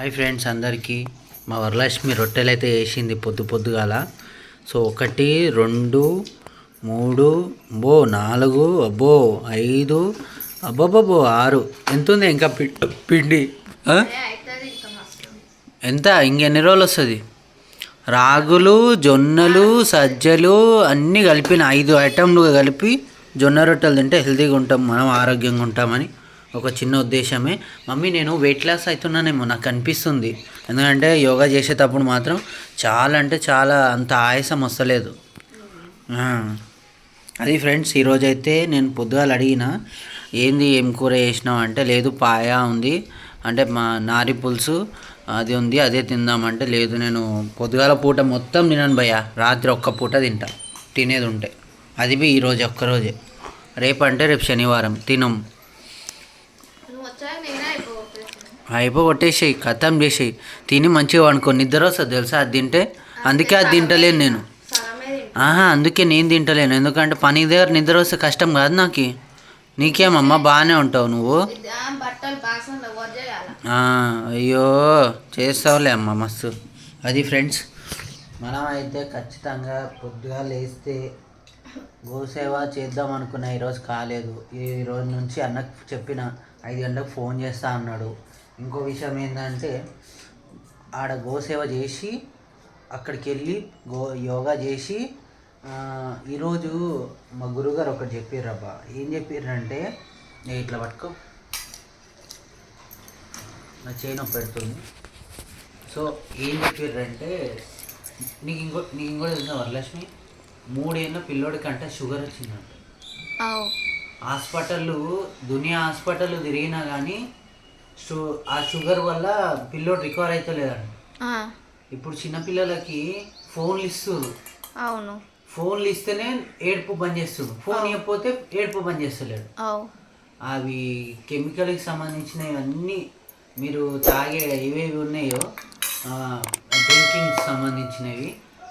Hi friends అందరికీ. మా వరలక్ష్మి రొట్టెలు అయితే వేసింది పొద్దు పొద్దుగాల. సో ఒకటి రెండు మూడు అబ్బో నాలుగు అబ్బో ఐదు అబ్బబ్బో ఆరు. ఎంత ఉంది ఇంకా పిండి? ఎంత? ఇంకెన్ని రోజులు వస్తుంది? రాగులు జొన్నలు సజ్జలు అన్నీ కలిపిన ఐదు ఐటెంలు కలిపి జొన్న రొట్టెలు తింటే హెల్తీగా ఉంటాం మనం ఆరోగ్యంగా ఉంటామని. ఒక చిన్న ఉద్దేశమే. మమ్మీ నేను వెయిట్ లాస్ అవుతున్నానేమో నాకు అనిపిస్తుంది. ఎందుకంటే యోగా చేసేటప్పుడు మాత్రం చాలా అంటే చాలా అంత ఆయాసం వస్తలేదు. అది ఫ్రెండ్స్ ఈరోజు అయితే నేను పొద్దుగాల అడిగిన ఏంది ఏం కూర చేసినావు? అంటే లేదు పాయ ఉంది. అంటే మా నారి పులుసు అది ఉంది అదే తిందామంటే లేదు నేను పొద్దుగాల పూట మొత్తం తినను భయ్య రాత్రి ఒక్క పూట తింటా తినేది ఉంటే. అది బి ఈరోజు ఒక్కరోజే రేపు అంటే రేపు శనివారం తినం నువ్వు వచ్చాక నేనే అయిపోగొట్టేసాను అయిపో కొట్టేసేయి కథం చేసేయి. తిని మంచిగా వండుకో. నిద్ర వస్తుంది తెలుసా? అది తింటే అందుకే అది తింటలేను నేను. ఆహా అందుకే నేను తింటలేను. ఎందుకంటే పని దగ్గర నిద్ర వస్తే కష్టం కాదు నాకు. నీకేమమ్మా బాగానే ఉంటావు నువ్వు? అయ్యో చేస్తావులే అమ్మ మస్తు. అది ఫ్రెండ్స్ మనం అయితే ఖచ్చితంగా పొద్దుగా లేస్తే గోసేవ చేద్దాం అనుకున్న. ఈరోజు కాలేదు. ఈ రోజు నుంచి అన్నకు చెప్పిన ఐదు గంటలకు ఫోన్ చేస్తా అన్నాడు. ఇంకో విషయం ఏంటంటే ఆడ గోసేవ చేసి అక్కడికి వెళ్ళి గో యోగా చేసి ఈరోజు మా గురుగారు ఒకటి చెప్పారబ్బా ఏం చెప్పారంటే నేను ఇట్లా పట్టుకో. నా చేయి నొప్పి పెడుతుంది. సో ఏం చెప్పారంటే నీకు ఇంకో నీకు ఇంకోటి తెలుసా వరలక్ష్మి? మూడేళ్ళ పిల్లోడికి అంటే షుగర్ వచ్చిందంట. హాస్పిటల్ దునియా హాస్పిటల్ తిరిగినా కానీ షు ఆ షుగర్ వల్ల పిల్లోడు రికవర్ అవుతలేదంట ఇప్పుడు చిన్నపిల్లలకి ఫోన్లు ఇస్తారు అవును. ఫోన్లు ఇస్తేనే ఏడుపు బంద్ చేస్తుంది ఫోన్ ఇవ్వకపోతే ఏడుపు బంద్ చేస్తలేడు అవు కెమికల్కి సంబంధించినవి అన్నీ మీరు తాగే ఏవేవి ఉన్నాయో డ్రింకింగ్ సంబంధించినవి.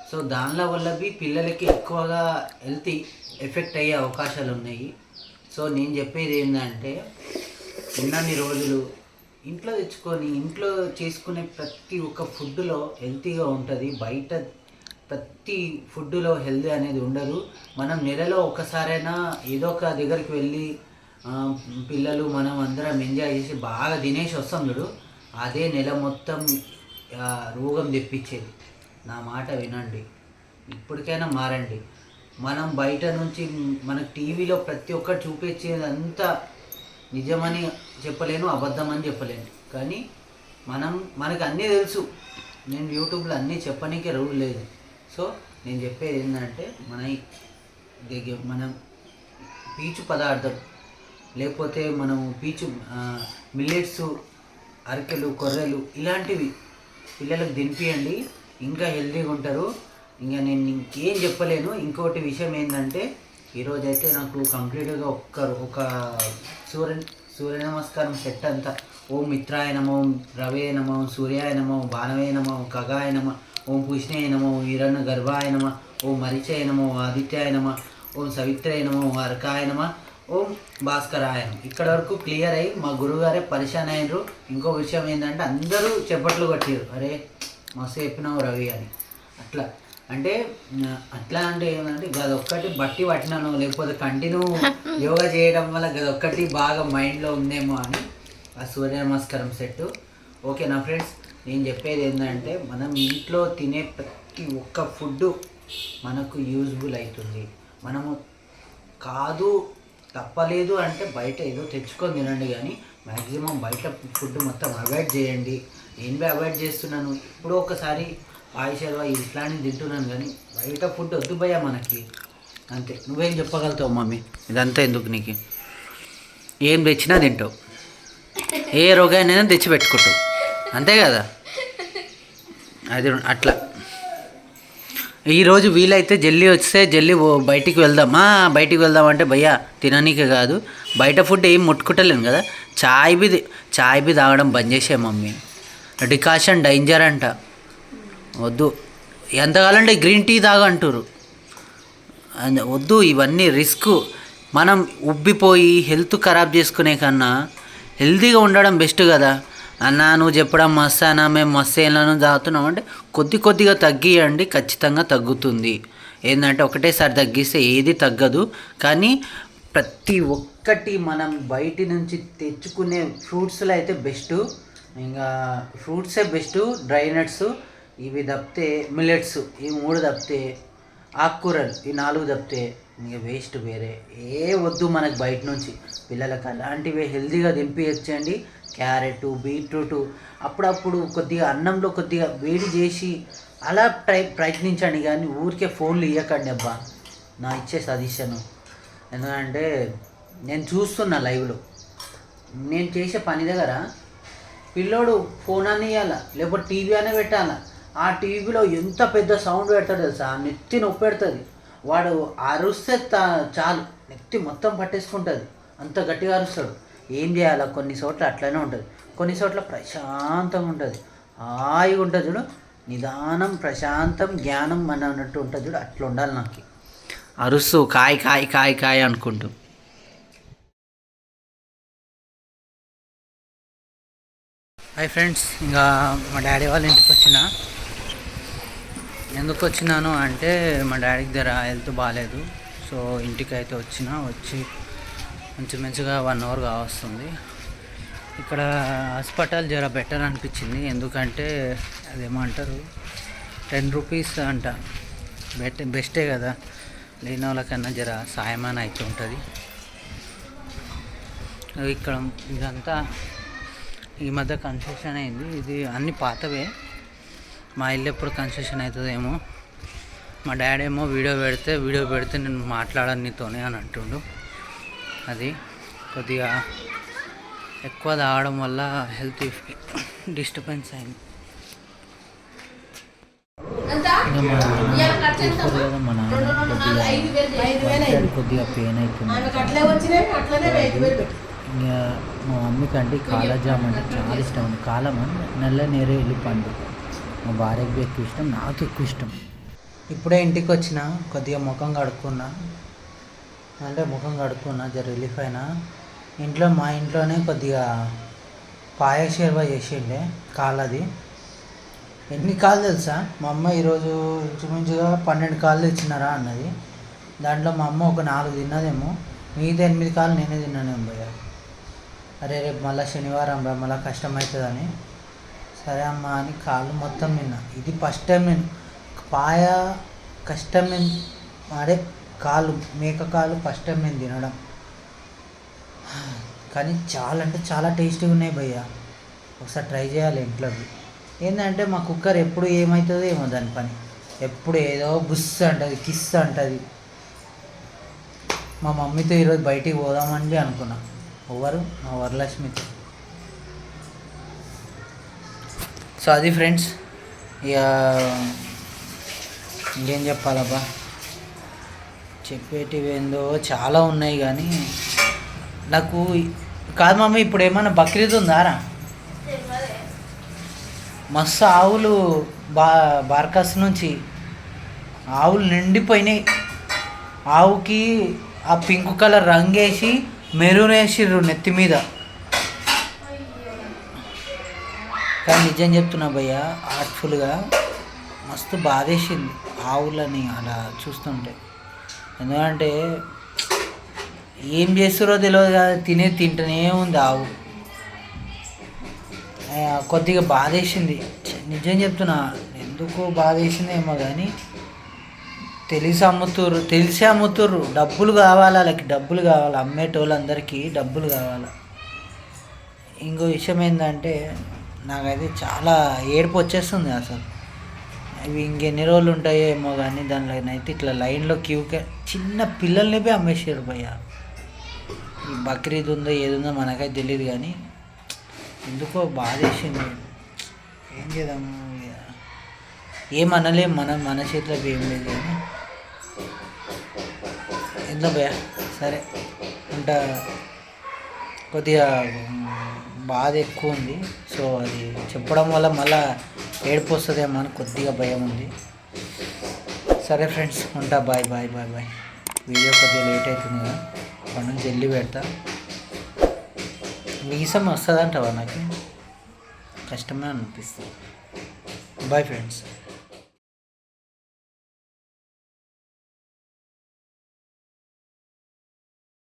సో దానిల వల్ల బి పిల్లలకి ఎక్కువగా హెల్త్ ఎఫెక్ట్ అయ్యే అవకాశాలు ఉన్నాయి సో నేను చెప్పేది ఏంటంటే ఉన్నన్ని రోజులు ఇంట్లో తెచ్చుకొని ఇంట్లో చేసుకునే ప్రతి ఒక్క ఫుడ్లో హెల్తీగా ఉంటుంది. బయట ప్రతి ఫుడ్లో హెల్తీ అనేది ఉండదు. మనం నెలలో ఒకసారైనా ఏదో ఒక దగ్గరికి వెళ్ళి పిల్లలు మనం అందరం ఎంజాయ్ చేసి బాగా తినేసి వస్తాం చూడు. అదే నెల మొత్తం రోగం తెప్పించేది. నా మాట వినండి. ఇప్పటికైనా మారండి. మనం బయట నుంచి మనకు టీవీలో ప్రతి ఒక్కటి చూపించేది అంతా నిజమని చెప్పలేను అబద్ధమని చెప్పలేను. కానీ మనం మనకు అన్నీ తెలుసు. నేను యూట్యూబ్లో అన్నీ చెప్పనీకే రూల్ లేదు. సో నేను చెప్పేది ఏంటంటే మన దగ్గర మనం పీచు పదార్థం లేకపోతే మనం పీచు మిల్లెట్స్ అరికెలు కొర్రెలు ఇలాంటివి పిల్లలకు తినిపియండి. ఇంకా హెల్తీగా ఉంటారు. ఇంకా నేను ఇంకేం చెప్పలేను. ఇంకోటి విషయం ఏంటంటే ఈరోజు అయితే నాకు కంప్లీట్గా ఒక్క ఒక సూర్య సూర్య నమస్కారం సెట్ అంతా. ఓం మిత్రాయ నమం రవే నమం సూర్యాయ నమం బాణవే నమం ఖగాయ నమ ఓం పుష్ణాయ నమో వీరన్న గర్భాయ నమ ఓం మరిచయ నమో ఆదిత్యాయ నమ ఓం సవిత్రయ నమో అరకాయ నమ ఓం భాస్కరాయ నమ. ఇక్కడ వరకు క్లియర్ అయ్యి మా గురువుగారే పరిశాన్ అయినరు. ఇంకో విషయం ఏంటంటే అందరూ చెప్పట్లు కొట్టారు అరే మస్తు చెప్పినావు రవి అని. అట్లా. అంటే అట్లా అంటే ఏమంటే గదొక్కటి బట్టి పట్టినాను లేకపోతే కంటిన్యూ యోగా చేయడం వల్ల గదొక్కటి బాగా మైండ్లో ఉందేమో అని ఆ సూర్య నమస్కారం సెట్ ఓకే నా ఫ్రెండ్స్ నేను చెప్పేది ఏంటంటే మనం ఇంట్లో తినే ప్రతి ఒక్క ఫుడ్ మనకు యూజ్ఫుల్ అవుతుంది మనము కాదు తప్పలేదు అంటే బయట ఏదో తెచ్చుకొని తినండి కానీ మ్యాక్సిమం బయట ఫుడ్ మొత్తం అవాయిడ్ చేయండి. నేను బి అవాయిడ్ చేస్తున్నాను. ఇప్పుడు ఒకసారి ఆయుషర్వా ఇట్లాంటి తింటున్నాను కానీ బయట ఫుడ్ వద్దు భయ్యా మనకి. అంతే. నువ్వేం చెప్పగలుగుతావు మమ్మీ? ఇదంతా ఎందుకు నీకు? ఏం తెచ్చినా తింటావు. ఏ రోగాన్ని తెచ్చిపెట్టుకుంటావు. అంతే కదా? అది అట్లా. ఈరోజు వీలైతే జల్దీ వస్తే జల్దీ బయటికి వెళ్దామా బయటికి వెళ్దాం అంటే భయ్యా తిననీకే కాదు. బయట ఫుడ్ ఏం ముట్టుకుంటలేను కదా? చాయ్ బి చాయ్ బి తాగడం బంద్ చేసే మమ్మీ. డికాషన్ డేంజర్ అంట. వద్దు. ఎంత కావాలంటే గ్రీన్ టీ తాగంటారు అంటారు వద్దు ఇవన్నీ రిస్క్. మనం ఉబ్బిపోయి హెల్త్ ఖరాబ్ చేసుకునే కన్నా హెల్తీగా ఉండడం బెస్ట్ కదా. అన్నా నువ్వు చెప్పడం మస్తు మేము మస్తు ఏళ్ళను తాగుతున్నాం అంటే కొద్ది కొద్దిగా తగ్గియండి ఖచ్చితంగా తగ్గుతుంది. ఏంటంటే ఒకటేసారి తగ్గిస్తే ఏది తగ్గదు. కానీ ప్రతి ఒక్కటి మనం బయటి నుంచి తెచ్చుకునే ఫ్రూట్స్లో అయితే బెస్ట్. ఇంకా ఫ్రూట్సే బెస్ట్ డ్రై నట్స్. ఇవి తప్పితే మిల్లెట్స్ ఈ మూడు తప్పితే ఆకుకూరలు ఈ నాలుగు తప్పితే ఇంకా వేస్ట్ వేరే. ఏ వద్దు మనకు బయట నుంచి పిల్లలకు అలాంటివి హెల్తీగా దింపియచ్చండి. క్యారెట్ బీట్రూట్ అప్పుడప్పుడు కొద్దిగా అన్నంలో కొద్దిగా వేడి చేసి అలా ట్రై ప్రయత్నించండి కానీ ఊరికే ఫోన్లు ఇవ్వకండి అబ్బా. నా ఇచ్చే సజెషన్. ఎందుకంటే నేను చూస్తున్నా లైవ్లో. నేను చేసే పని దగ్గర పిల్లోడు ఫోన్ అని ఇవ్వాలా లేకపోతే టీవీ అనే పెట్టాలా. ఆ టీవీలో ఎంత పెద్ద సౌండ్ పెడతాడు తెలుసా? ఆ నెత్తి నొప్పి పెడుతుంది. వాడు అరుస్తే చాలు. నెత్తి మొత్తం పట్టేసుకుంటుంది. అంత గట్టిగా అరుస్తాడు. ఏం చేయాలా కొన్ని చోట్ల అట్లనే ఉంటుంది. కొన్ని చోట్ల ప్రశాంతంగా ఉంటుంది. హాయిగా ఉంటుంది చూడు. నిదానం ప్రశాంతం జ్ఞానం అని అన్నట్టు ఉంటుంది చూడు. అట్లా ఉండాలి నాకు. అరుస్తూ కాయ్ కాయ్ కాయ్ కాయ్ అనుకుంటూ. Hi friends. ఇంకా మా డాడీ వాళ్ళ ఇంటికి వచ్చిన. ఎందుకు వచ్చినాను అంటే మా డాడీకి దగ్గర హెల్త్ బాగాలేదు. సో ఇంటికి అయితే వచ్చిన వచ్చి మంచి మంచిగా వన్ అవర్ కావస్తుంది. ఇక్కడ హాస్పిటల్ జర బెటర్ అనిపించింది. ఎందుకంటే అదేమంటారు? టెన్ రూపీస్ అంట. బెట్ బెస్టే కదా. లేని వాళ్ళకన్నా జర సాయమాన అయితే ఉంటుంది. ఇక్కడ ఇదంతా ఈ మధ్య కన్స్ట్రక్షన్ అయింది. ఇది అన్ని పాతవే. మా ఇల్లు ఎప్పుడు కన్స్ట్రక్షన్ అవుతుందేమో. మా డాడీ ఏమో వీడియో పెడితే వీడియో పెడితే నేను మాట్లాడను నీతోనే అని అంటుండు. అది కొద్దిగా ఎక్కువ తాగడం వల్ల హెల్త్ డిస్టర్బెన్స్ అయింది. మా నాన్న కొద్దిగా పెయిన్ అవుతుంది ఇంకా మా మమ్మీకి అంటే కాలజామ్ అంటే చాలా ఇష్టం కాలం నల్ల నేరేళ్ళు పండు. మా భార్యకి ఎక్కువ ఇష్టం నాకు ఎక్కువ ఇష్టం. ఇప్పుడే ఇంటికి వచ్చిన కొద్దిగా ముఖం కడుక్కున్నా అంటే ముఖం కడుక్కున్నా జర రిలీఫ్ అయినా ఇంట్లో మా ఇంట్లోనే కొద్దిగా పాయ షేర్వా చేసిండే కాళ్ళది ఎన్ని కాళ్ళు తెలుసా? మా అమ్మ ఈరోజు ఇంచుమించుగా పన్నెండు కాళ్ళు తెచ్చినారా అన్నది. దాంట్లో మా అమ్మ ఒక నాలుగు తిన్నదేమో మిగతా ఎనిమిది కాళ్ళు నేనే తిన్నానేమో భయ్యా. అరే రేపు మళ్ళీ శనివారం రా మళ్ళీ కష్టమవుతుందని సరే అమ్మా అని కాళ్ళు మొత్తం తిన్నా ఇది ఫస్ట్ టైం నేను పాయ కష్టం నేను అదే కాలు మేక కాలు ఫస్ట్ టైం నేను తినడం. కానీ చాలా అంటే చాలా టేస్టీగా ఉన్నాయి భయ్య. ఒకసారి ట్రై చేయాలి ఇంట్లోకి. ఏంటంటే మా కుక్కర్ ఎప్పుడు ఏమవుతుందో ఏమో దాని పని. ఎప్పుడు ఏదో బుస్ అంటుంది కిస్ అంటుంది. మా మమ్మీతో ఈరోజు బయటికి పోదామని అనుకున్నా. ఎవరు? మా వరలక్ష్మితో. సో అది ఫ్రెండ్స్. ఇక ఇంకేం చెప్పాలబ్బా? చెప్పేటివి ఏందో చాలా ఉన్నాయి కానీ నాకు కాదు మమ్మీ ఇప్పుడు ఏమన్నా బక్రీద్ ఉందారా మస్తు ఆవులు బా బార్కాస్ నుంచి ఆవులు నిండిపోయినాయి. ఆవుకి ఆ పింక్ కలర్ రంగేసి మెరూన్ వేసిర్రు నెత్తి మీద. కానీ నిజం చెప్తున్నా భయ్య ఆర్ట్ఫుల్గా మస్తు బాధేసింది ఆవులని అలా చూస్తుంటే. ఎందుకంటే ఏం చేస్తారో తెలియదు కదా తినే తింటూనే ఉంది ఆవు కొద్దిగా బాధేసింది. నిజం చెప్తున్నా ఎందుకు బాధేసింది ఏమో కానీ తెలిసి అమ్ముతుర్రు తెలిసి అమ్ముతుర్రు డబ్బులు కావాలి? వాళ్ళకి డబ్బులు కావాలి? అమ్మేటోళ్ళందరికీ డబ్బులు కావాలి? ఇంకో విషయం ఏంటంటే నాకైతే చాలా ఏడుపు వచ్చేస్తుంది అసలు. అవి ఇంకెన్ని రోజులు ఉంటాయో ఏమో కానీ దానిలో అయితే ఇట్లా లైన్లో క్యూకే చిన్న పిల్లల్ని పోయి అమ్మేసారు భయ్య. ఈ బక్రీద్ ఉందో ఏది ఉందో మనకైతే తెలియదు కానీ ఎందుకో బాధ వేసింది. ఏం చేద్దాము ఇక ఏమనలేం మనం మన చేతిలో ఏం లేదు కానీ ఎంతో భయ సరే. ఉంటా. కొద్దిగా బాధ ఎక్కువ ఉంది. సో అది చెప్పడం వల్ల మళ్ళా ఏడుపు వస్తుందేమో అని కొద్దిగా భయం ఉంది. సరే ఫ్రెండ్స్ ఉంటా. Bye bye bye bye. Video కొద్దిగా లేట్ అవుతుంది కదా. అప్పటి నుంచి వెళ్ళి పెడతా. మీసం వస్తుందంటావా నాకు? కష్టమే అనిపిస్తుంది. Bye friends.